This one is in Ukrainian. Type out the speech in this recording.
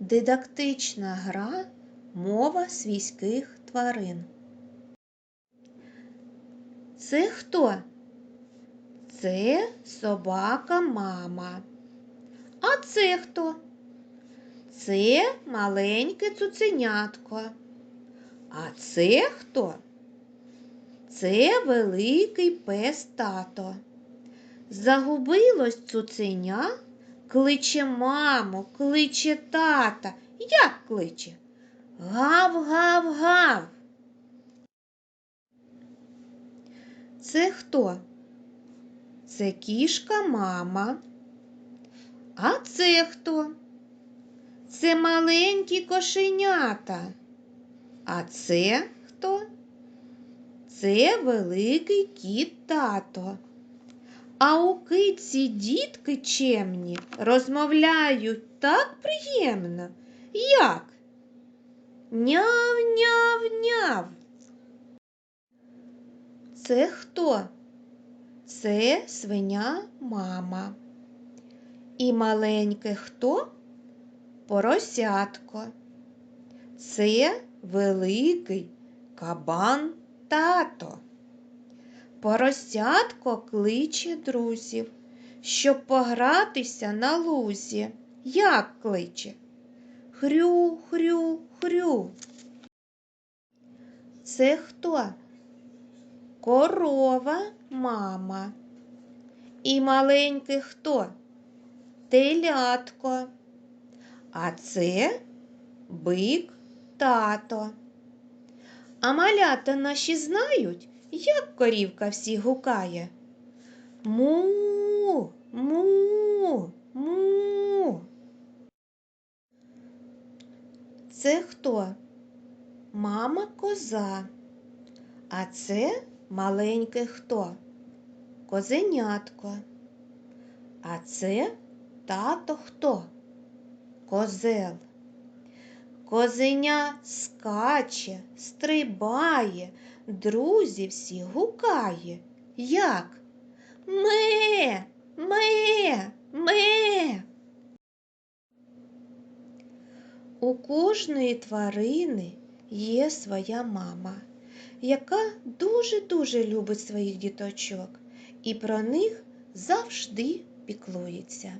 Дидактична гра Мова свійських тварин. Це хто? Це собака мама. А це хто? Це маленьке цуценятко. А це хто? Це великий пес тато. Загубилось цуценя, кличе маму, кличе тата. Як кличе? Гав-гав-гав. Це хто? Це кішка мама. А це хто? Це маленькі кошенята. А це хто? Це великий кіт тато. А у киці дітки чемні розмовляють так приємно. Як? Няв-няв-няв. Це хто? Це свиня мама. І маленьке хто? Поросятко. Це великий кабан тато. Поросятко кличе друзів, щоб погратися на лузі. Як кличе? Хрю, хрю, хрю. Це хто? Корова мама. І маленький хто? Телятко. А це бик тато. А малята наші знають, як корівка всіх гукає? Му, му, му. Це хто? Мама коза. А це маленьке хто? Козенятко. А це тато хто? Козел. Козеня скаче, стрибає, друзі всі гукає. Як? Ме, ме, ме. У кожної тварини є своя мама, яка дуже-дуже любить своїх діточок і про них завжди піклується.